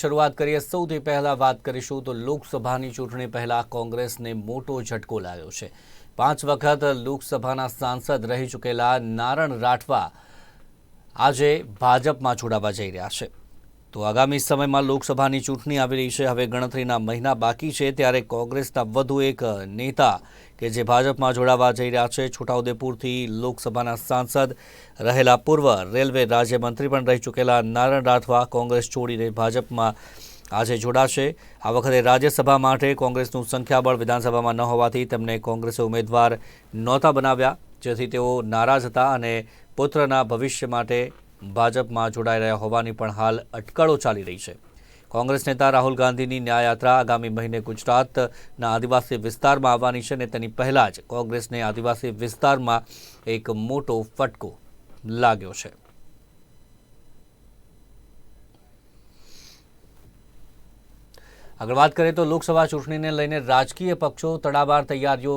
શરૂઆત કરીએ સૌથી પહેલા વાત કરીશું તો લોકસભાની ચૂંટણી પહેલા કોંગ્રેસને મોટો ઝટકો લાગ્યો છે. પાંચ વખત લોકસભાના સાંસદ રહી ચૂકેલા નારણ રાઠવા આજે ભાજપમાં જોડાવા જઈ રહ્યા છે. તો આગામી સમયમાં લોકસભાની ચૂંટણી આવી રહી છે. હવે ગણતરીના મહિના બાકી છે. ત્યારે કોંગ્રેસના વધુ એક નેતા કે જે ભાજપમાં જોડાવા જઈ રહ્યા છે. છોટાઉદેપુરથી લોકસભાના સાંસદ રહેલા પૂર્વ રેલવે રાજ્યમંત્રી પણ રહી ચૂકેલા નારણ રાઠવા કોંગ્રેસ છોડીને ભાજપમાં આજે જોડાશે. આ વખતે રાજ્યસભા માટે કોંગ્રેસનું સંખ્યાબળ વિધાનસભામાં ન હોવાથી તેમને કોંગ્રેસે ઉમેદવાર નહોતા બનાવ્યા, જેથી તેઓ નારાજ હતા અને પુત્રના ભવિષ્ય માટે ભાજપમાં જોડાઈ રહ્યા હોવાની પણ હાલ અટકળો ચાલી રહી છે. કોંગ્રેસ નેતા રાહુલ ગાંધીની ન્યાયયાત્રા આગામી મહિને ગુજરાતના આદિવાસી વિસ્તારમાં આવવાની છે અને તેની પહેલાં જ કોંગ્રેસને આદિવાસી વિસ્તારમાં એક મોટો ફટકો લાગ્યો છે. આગળ વાત કરીએ તો લોકસભા ચૂંટણીને લઈને રાજકીય પક્ષો તડાબાર તૈયારીઓ